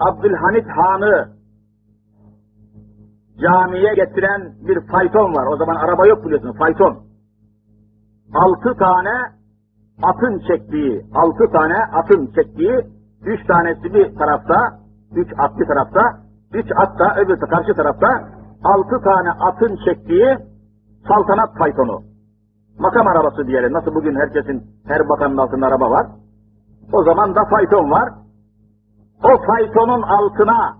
Abdülhamit Han'ı camiye getiren bir fayton var. O zaman araba yok biliyorsun, fayton. Altı tane atın çektiği, altı tane atın çektiği, üç tanesi bir tarafta, üç at bir tarafta, üç at da öbür karşı tarafta, altı tane atın çektiği saltanat faytonu. Makam arabası diyelim. Nasıl bugün herkesin, her bakanın altında araba var. O zaman da fayton var. O faytonun altına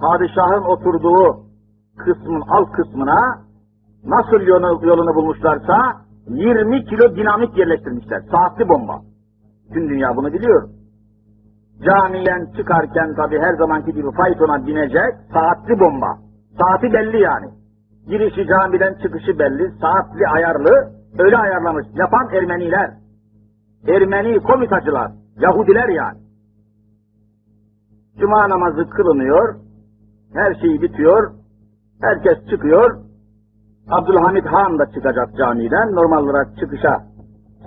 padişahın oturduğu kısmın alt kısmına nasıl yolu, yolunu bulmuşlarsa 20 kilo dinamit yerleştirmişler. Saatli bomba. Tüm dünya bunu biliyor. Camiden çıkarken tabi her zamanki gibi faytona binecek saatli bomba. Saati belli yani. Girişi camiden çıkışı belli, saatli ayarlı, öyle ayarlamış. Yapan Ermeniler. Ermeni komitacılar, Yahudiler yani. Cuma namazı kılınıyor, her şey bitiyor, herkes çıkıyor. Abdülhamit Han da çıkacak camiden, normal olarak çıkışa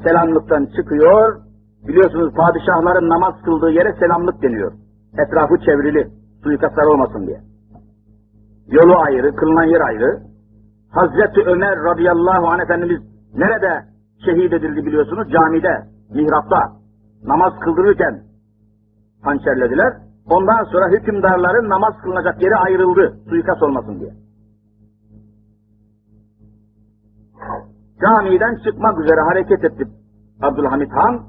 selamlıktan çıkıyor. Biliyorsunuz padişahların namaz kıldığı yere selamlık deniyor. Etrafı çevrili, suikastlar olmasın diye. Yolu ayrı, kılınan yer ayrı. Hazreti Ömer radıyallahu anh Efendimiz nerede şehit edildi biliyorsunuz? Camide, mihrapta. Namaz kıldırırken hançerlediler. Ondan sonra hükümdarların namaz kılınacak yeri ayrıldı. Suikast olmasın diye. Camiden çıkmak üzere hareket etti Abdülhamit Han.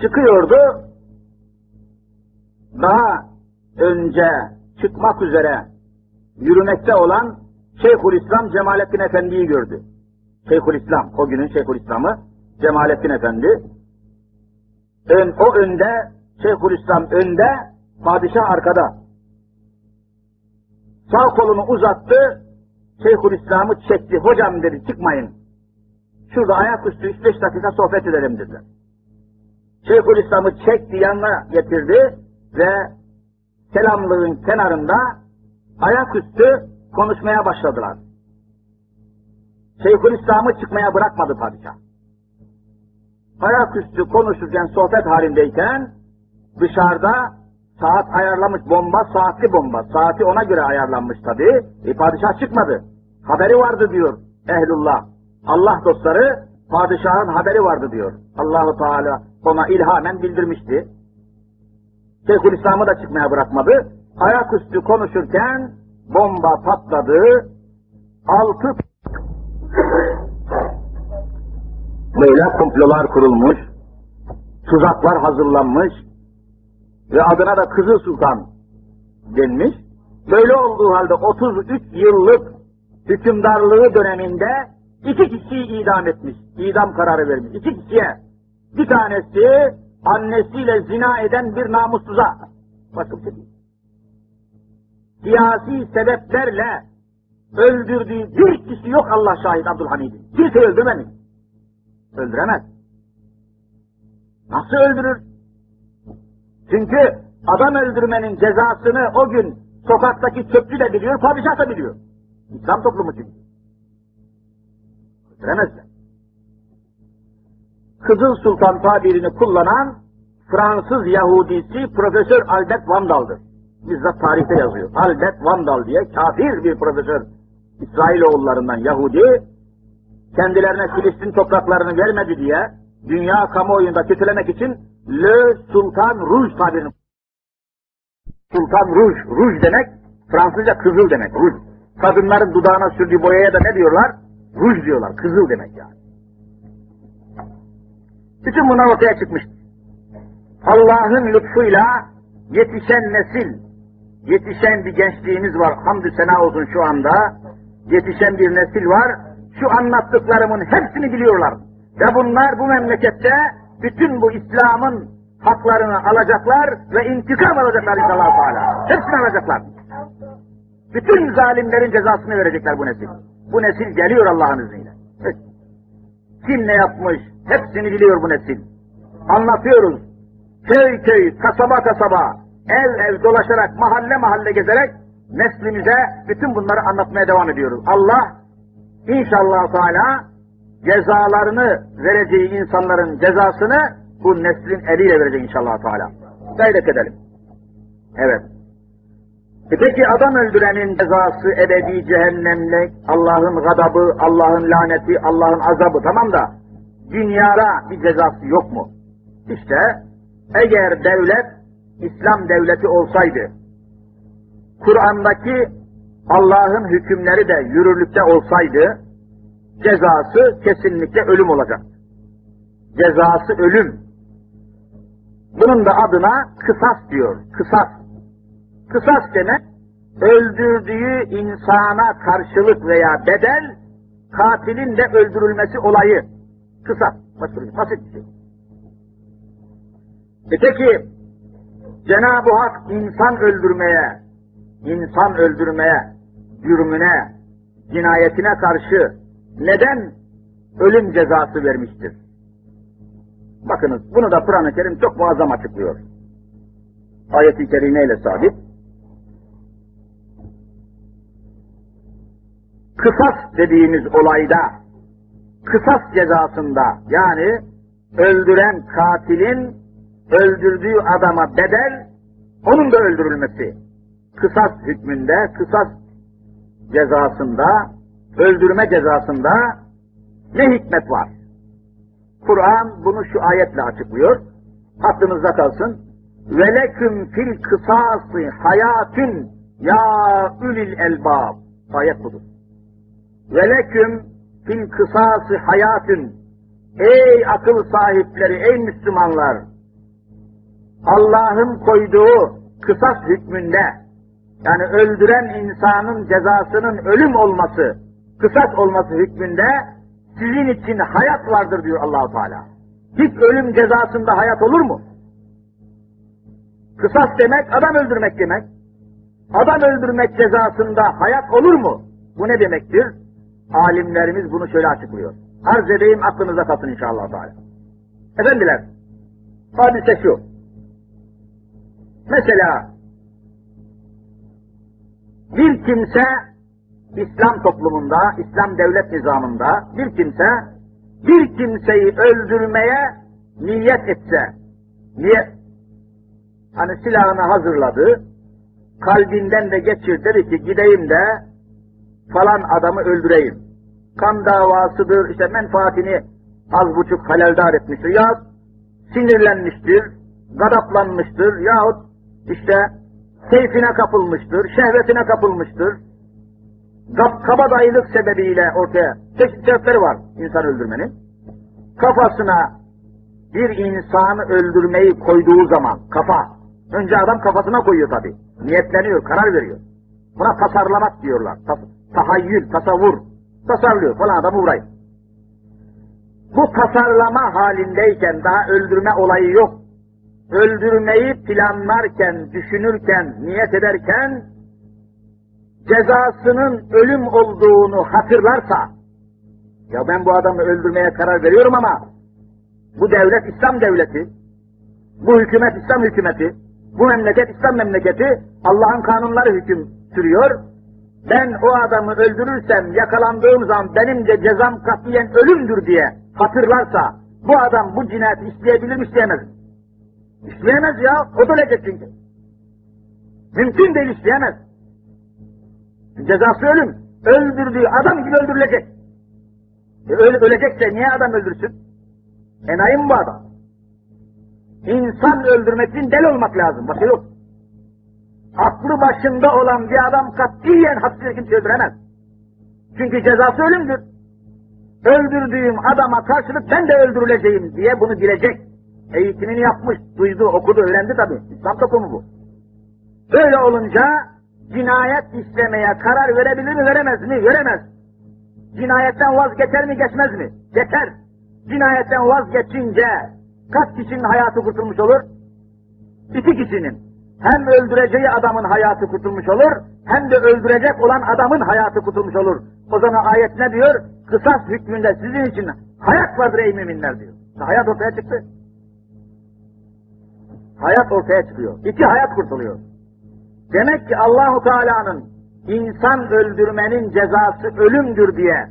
Çıkıyordu. Daha önce çıkmak üzere yürümekte olan Şeyhülislam Cemalettin Efendi'yi gördü. Şeyhülislam, o günün Şeyhülislam'ı Cemalettin Efendi. Ön, o önde, Şeyhülislam önde, padişah arkada. Sağ kolunu uzattı, Şeyhülislam'ı çekti. Hocam dedi çıkmayın. Şurada ayaküstü 3-5 dakika sohbet edelim dedi. Şeyhülislam'ı çekti yanına getirdi ve selamlığın kenarında ayaküstü konuşmaya başladılar. Şeyhülislam'ı çıkmaya bırakmadı padişah. Ayaküstü konuşurken sohbet halindeyken dışarıda saat ayarlamış bomba saatli bomba. Saati ona göre ayarlanmış tabi. E, padişah çıkmadı. Haberi vardı diyor ehlullah. Allah dostları padişahın haberi vardı diyor. Allahu Teala ona ilhamen bildirmişti. Şeyhülislam'ı da çıkmaya bırakmadı. Ayaküstü konuşurken bomba patladı. Altı böyle komplolar kurulmuş, tuzaklar hazırlanmış ve adına da Kızıl Sultan denmiş. Böyle olduğu halde 33 yıllık hükümdarlığı döneminde iki kişiyi idam etmiş, idam kararı vermiş. İki kişiye. Bir tanesi annesiyle zina eden bir namussuza. Değil. Siyasi sebeplerle öldürdüğü bir kişi yok Allah şahit Abdülhamid'in. Kimse öldürmemiş. Öldüremez. Nasıl öldürür? Çünkü adam öldürmenin cezasını o gün sokaktaki çöpçü de biliyor, padişah da biliyor. İslam toplumu çünkü. Öldüremezler. Kızıl Sultan tabirini kullanan Fransız Yahudisi Profesör Albert Vandal'dır. Bizzat tarihte yazıyor. Albert Vandal diye kafir bir profesör İsrailoğullarından Yahudi kendilerine Filistin topraklarını vermedi diye dünya kamuoyunda kötülemek için Le Sultan Rouge tabirini Sultan Rouge, Rouge demek Fransızca kızıl demek, Rouge. Kadınların dudağına sürdüğü boyaya da ne diyorlar? Rouge diyorlar, kızıl demek yani. Bütün bunlar ortaya çıkmış. Allah'ın lütfuyla yetişen nesil, yetişen bir gençliğimiz var. Hamdü sena olsun şu anda. Yetişen bir nesil var. Şu anlattıklarımın hepsini biliyorlar. Ve bunlar bu memlekette bütün bu İslam'ın haklarını alacaklar ve intikam alacaklar inşallah Teala. Hepsini alacaklar. Bütün zalimlerin cezasını verecekler bu nesil. Bu nesil geliyor Allah'ın izniyle. Kim ne yapmış hepsini biliyor bu nesil. Anlatıyoruz. Köy köy, kasaba kasaba, ev ev dolaşarak, mahalle mahalle gezerek neslimize bütün bunları anlatmaya devam ediyoruz. Allah inşallah Teala cezalarını vereceği insanların cezasını bu neslin eliyle verecek inşallah Teala. gayret edelim. Evet. E peki adam öldürenin cezası ebedi cehennemlik, Allah'ın gadabı, Allah'ın laneti, Allah'ın azabı tamam da dünyada bir cezası yok mu? İşte eğer devlet İslam devleti olsaydı, Kur'an'daki Allah'ın hükümleri de yürürlükte olsaydı, cezası kesinlikle ölüm olacak. Cezası ölüm. Bunun da adına kısas diyor, kısas. Kısas demek, öldürdüğü insana karşılık veya bedel, katilin de öldürülmesi olayı. Kısas, bir basit bir şey. E peki, Cenab-ı Hak insan öldürmeye, insan öldürmeye, cürmüne, cinayetine karşı neden ölüm cezası vermiştir? Bakınız bunu da Kur'an-ı Kerim çok muazzam açıklıyor. Ayet-i kerimeyle sabit. Kısas dediğimiz olayda, kısas cezasında yani öldüren katilin öldürdüğü adama bedel, onun da öldürülmesi. Kısas hükmünde, kısas cezasında, öldürme cezasında ne hikmet var? Kur'an bunu şu ayetle açıklıyor. Aklınızda kalsın. Veleküm fil kısası hayatün ya ülil elbab. Ayet budur. Veleküm fil kısası hayatün. Ey akıl sahipleri, ey Müslümanlar! Allah'ın koyduğu kısas hükmünde, yani öldüren insanın cezasının ölüm olması, kısas olması hükmünde sizin için hayat vardır diyor Allahu Teala. Hiç ölüm cezasında hayat olur mu? Kısas demek adam öldürmek demek. Adam öldürmek cezasında hayat olur mu? Bu ne demektir? Alimlerimiz bunu şöyle açıklıyor. Arz edeyim aklınıza kalsın inşallah Teala. Efendiler, hadise şu. Mesela bir kimse İslam toplumunda, İslam devlet nizamında bir kimse bir kimseyi öldürmeye niyet etse, niyet, hani silahını hazırladı, kalbinden de geçir dedi ki gideyim de falan adamı öldüreyim. Kan davasıdır, işte menfaatini az buçuk haleldar etmiştir ya sinirlenmiştir, gadaplanmıştır yahut işte keyfine kapılmıştır, şehvetine kapılmıştır. Kab kabadayılık sebebiyle ortaya çeşitli sebepleri var insan öldürmenin. Kafasına bir insanı öldürmeyi koyduğu zaman kafa, önce adam kafasına koyuyor tabi. Niyetleniyor, karar veriyor. Buna tasarlamak diyorlar. Tas tahayyül, tasavvur. Tasarlıyor falan adamı vurayım. Bu tasarlama halindeyken daha öldürme olayı yok öldürmeyi planlarken, düşünürken, niyet ederken cezasının ölüm olduğunu hatırlarsa ya ben bu adamı öldürmeye karar veriyorum ama bu devlet İslam devleti, bu hükümet İslam hükümeti, bu memleket İslam memleketi, Allah'ın kanunları hüküm sürüyor. Ben o adamı öldürürsem, yakalandığım zaman benim de cezam katiyen ölümdür diye hatırlarsa, bu adam bu cinayeti işleyebilir mi işleyemez mi? İşleyemez ya, o da çünkü. Mümkün değil işleyemez. Cezası ölüm. Öldürdüğü adam gibi öldürülecek. E öyle ölecekse niye adam öldürsün? Enayi mi bu adam? İnsan öldürmek için del olmak lazım, başka yok. Aklı başında olan bir adam katiyen hapsine kimse öldüremez. Çünkü cezası ölümdür. Öldürdüğüm adama karşılık ben de öldürüleceğim diye bunu bilecek eğitimini yapmış, duydu, okudu, öğrendi tabi. İslam toplumu bu. Böyle olunca cinayet işlemeye karar verebilir mi, veremez mi? Veremez. Cinayetten vazgeçer mi, geçmez mi? Geçer. Cinayetten vazgeçince kaç kişinin hayatı kurtulmuş olur? İki kişinin. Hem öldüreceği adamın hayatı kurtulmuş olur, hem de öldürecek olan adamın hayatı kurtulmuş olur. O zaman ayet ne diyor? Kısas hükmünde sizin için hayat vardır ey müminler diyor. Hayat ortaya çıktı. Hayat ortaya çıkıyor. İki hayat kurtuluyor. Demek ki Allahu Teala'nın insan öldürmenin cezası ölümdür diye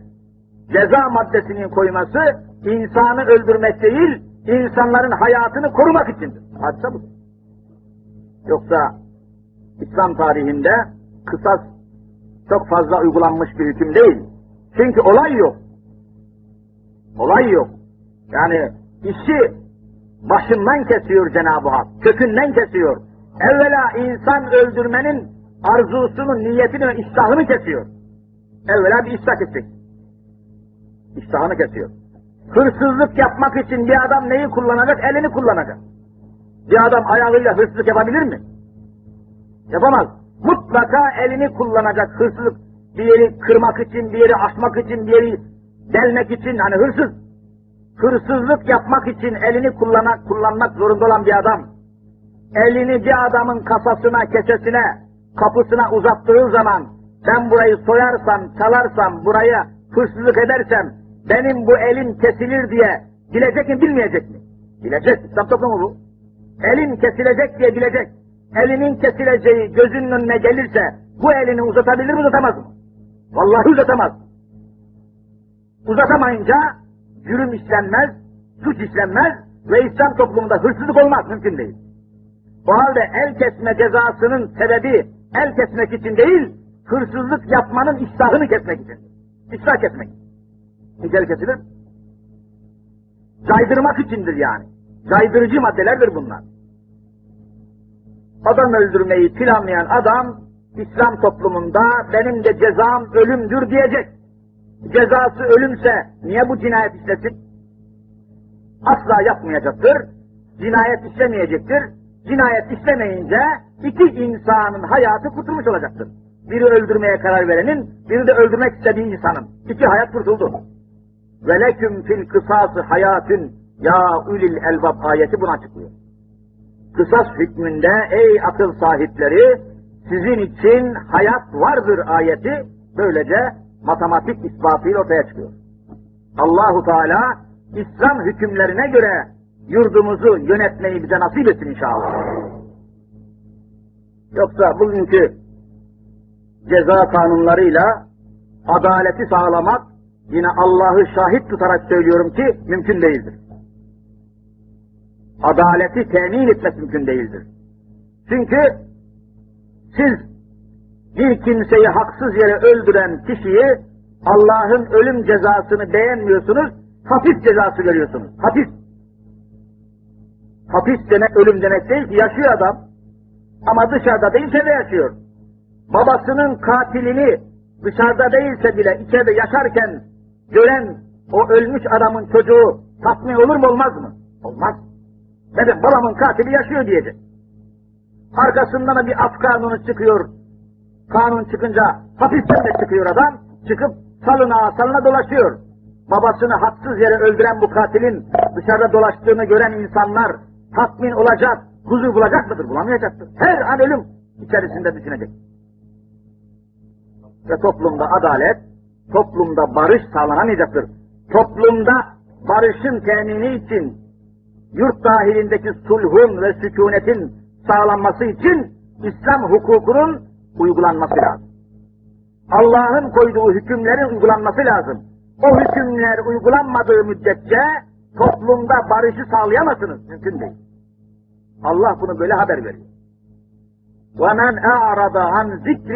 ceza maddesinin koyması insanı öldürmek değil, insanların hayatını korumak içindir. Hadise budur. Yoksa İslam tarihinde kısas çok fazla uygulanmış bir hüküm değil. Çünkü olay yok. Olay yok. Yani işi başından kesiyor Cenab-ı Hak. Kökünden kesiyor. Evvela insan öldürmenin arzusunu, niyetini ve iştahını kesiyor. Evvela bir iştah kesecek. İştahını kesiyor. Hırsızlık yapmak için bir adam neyi kullanacak? Elini kullanacak. Bir adam ayağıyla hırsızlık yapabilir mi? Yapamaz. Mutlaka elini kullanacak hırsızlık. Bir yeri kırmak için, bir yeri açmak için, bir yeri delmek için. Hani hırsız. Hırsızlık yapmak için elini kullanak, kullanmak zorunda olan bir adam. Elini bir adamın kasasına, kesesine, kapısına uzattığı zaman ben burayı soyarsam, çalarsam, burayı hırsızlık edersem benim bu elim kesilir diye bilecek mi bilmeyecek mi? Bilecek. İslam toplumu bu. Elin kesilecek diye bilecek. Elinin kesileceği gözünün önüne gelirse bu elini uzatabilir mi uzatamaz mı? Vallahi uzatamaz. Uzatamayınca cürüm işlenmez, suç işlenmez ve İslam toplumunda hırsızlık olmaz mümkün değil. O halde el kesme cezasının sebebi el kesmek için değil, hırsızlık yapmanın iştahını kesmek için. İştah kesmek. Hiç el kesilir? Caydırmak içindir yani. Caydırıcı maddelerdir bunlar. Adam öldürmeyi planlayan adam, İslam toplumunda benim de cezam ölümdür diyecek. Cezası ölümse niye bu cinayet işlesin? Asla yapmayacaktır. Cinayet işlemeyecektir. Cinayet işlemeyince iki insanın hayatı kurtulmuş olacaktır. Biri öldürmeye karar verenin, biri de öldürmek istediği insanın. İki hayat kurtuldu. Leküm fil kısası hayatün ya ulil elbab ayeti bunu açıklıyor. Kısas hükmünde ey akıl sahipleri sizin için hayat vardır ayeti böylece matematik ispatıyla ortaya çıkıyor. Allahu Teala İslam hükümlerine göre yurdumuzu yönetmeyi bize nasip etsin inşallah. Yoksa bugünkü ceza kanunlarıyla adaleti sağlamak yine Allah'ı şahit tutarak söylüyorum ki mümkün değildir. Adaleti temin etmek mümkün değildir. Çünkü siz bir kimseyi haksız yere öldüren kişiyi Allah'ın ölüm cezasını beğenmiyorsunuz, hapis cezası görüyorsunuz. Hapis. Hapis demek ölüm demek değil yaşıyor adam. Ama dışarıda değil içeride yaşıyor. Babasının katilini dışarıda değilse bile içeride yaşarken gören o ölmüş adamın çocuğu tatmin olur mu olmaz mı? Olmaz. Neden? Babamın katili yaşıyor diyecek. Arkasından da bir af kanunu çıkıyor. Kanun çıkınca hapisten de çıkıyor adam. Çıkıp salına salına dolaşıyor. Babasını haksız yere öldüren bu katilin dışarıda dolaştığını gören insanlar tatmin olacak, huzur bulacak mıdır? Bulamayacaktır. Her an ölüm içerisinde düşünecek. Ve toplumda adalet, toplumda barış sağlanamayacaktır. Toplumda barışın temini için yurt dahilindeki sulhun ve sükunetin sağlanması için İslam hukukunun uygulanması lazım. Allah'ın koyduğu hükümlerin uygulanması lazım. O hükümler uygulanmadığı müddetçe toplumda barışı sağlayamazsınız. Mümkün değil. Allah bunu böyle haber veriyor. وَمَنْ اَعْرَضَ عَنْ ذِكْرِ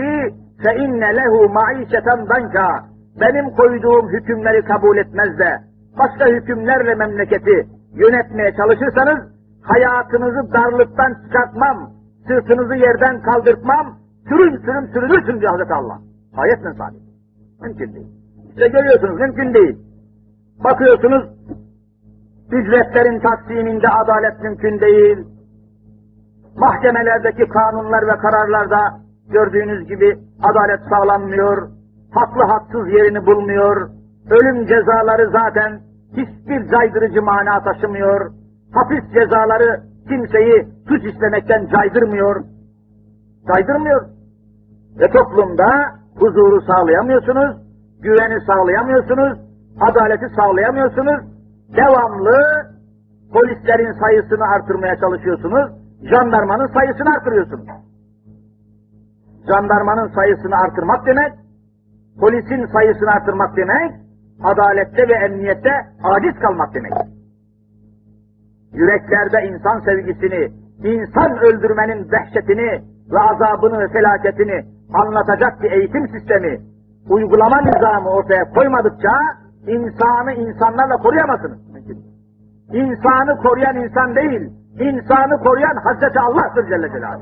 فَاِنَّ لَهُ مَعِيشَةً ضَنْكَ Benim koyduğum hükümleri kabul etmez de başka hükümlerle memleketi yönetmeye çalışırsanız hayatınızı darlıktan çıkartmam, sırtınızı yerden kaldırtmam, sürün sürün sürünürsün diyor Hazreti Allah. Ayetle sabit. Mümkün değil. İşte görüyorsunuz mümkün değil. Bakıyorsunuz ücretlerin taksiminde adalet mümkün değil. Mahkemelerdeki kanunlar ve kararlarda gördüğünüz gibi adalet sağlanmıyor. Haklı haksız yerini bulmuyor. Ölüm cezaları zaten hiçbir caydırıcı mana taşımıyor. Hapis cezaları kimseyi suç işlemekten caydırmıyor. Caydırmıyor. Ve toplumda huzuru sağlayamıyorsunuz, güveni sağlayamıyorsunuz, adaleti sağlayamıyorsunuz. Devamlı polislerin sayısını artırmaya çalışıyorsunuz, jandarmanın sayısını artırıyorsunuz. Jandarmanın sayısını artırmak demek, polisin sayısını artırmak demek, adalette ve emniyette aciz kalmak demek. Yüreklerde insan sevgisini insan öldürmenin dehşetini ve azabını ve felaketini anlatacak bir eğitim sistemi, uygulama nizamı ortaya koymadıkça insanı insanlarla koruyamazsınız. İnsanı koruyan insan değil, insanı koruyan Hazreti Allah'tır Celle Celaluhu.